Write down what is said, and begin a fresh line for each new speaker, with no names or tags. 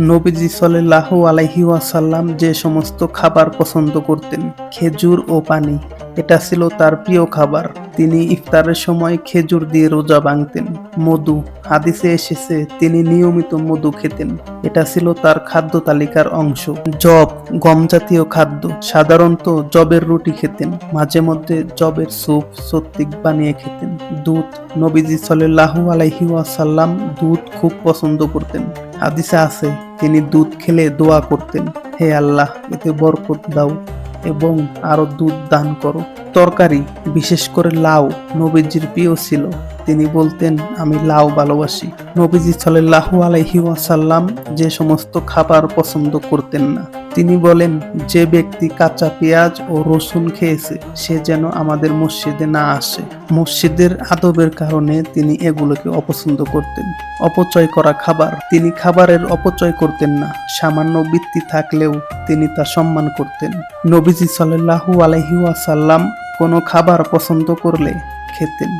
নবীজি সাল্লাল্লাহু আলাইহি ওয়াসাল্লাম যে সমস্ত খাবার পছন্দ করতেন, খেজুর ও পানি, এটা ছিল তার প্রিয় খাবার। তিনি ইফতারের সময় খেজুর দিয়ে রোজা ভাঙতেন মধু, হাদিসে এসেছে তিনি নিয়মিত মধু খেতেন, এটা ছিল তার খাদ্য তালিকার অংশ। জব গম জাতীয় খাদ্য, সাধারণত জবের রুটি খেতেন, মাঝে মধ্যে জবের স্যুপ সত্তিক বানিয়ে খেতেন। দুধ, নবীজি সাল্লাল্লাহু আলাইহি ওয়াসাল্লাম দুধ খুব পছন্দ করতেন। হাদিসে আছে তিনি দুধ খেলে দোয়া করতেন, হে আল্লাহ, এতে বরকত দাও এবং আরও দুধ দান করো। তরকারি, বিশেষ করে লাউ, নবীজির প্রিয় ছিল। তিনি বলতেন, আমি লাউ ভালোবাসি। নবীজি সাল্লাল্লাহু আলাইহি ওয়াসাল্লাম যে সমস্ত খাবার পছন্দ করতেন না। তিনি বলেন, যে ব্যক্তি কাঁচা পেঁয়াজ ও রসুন খেয়েছে, সে যেন আমাদের মসজিদে না আসে। মসজিদের আদবের কারণে তিনি এগুলোকে অপছন্দ করতেন। অপচয় করা খাবার, তিনি খাবারের অপচয় করতেন না, সামান্য বৃত্তি থাকলেও তিনি তা সম্মান করতেন। নবীজি সাল্লাল্লাহু আলাইহি ওয়াসাল্লাম কোনো খাবার পছন্দ করলে খেতেন।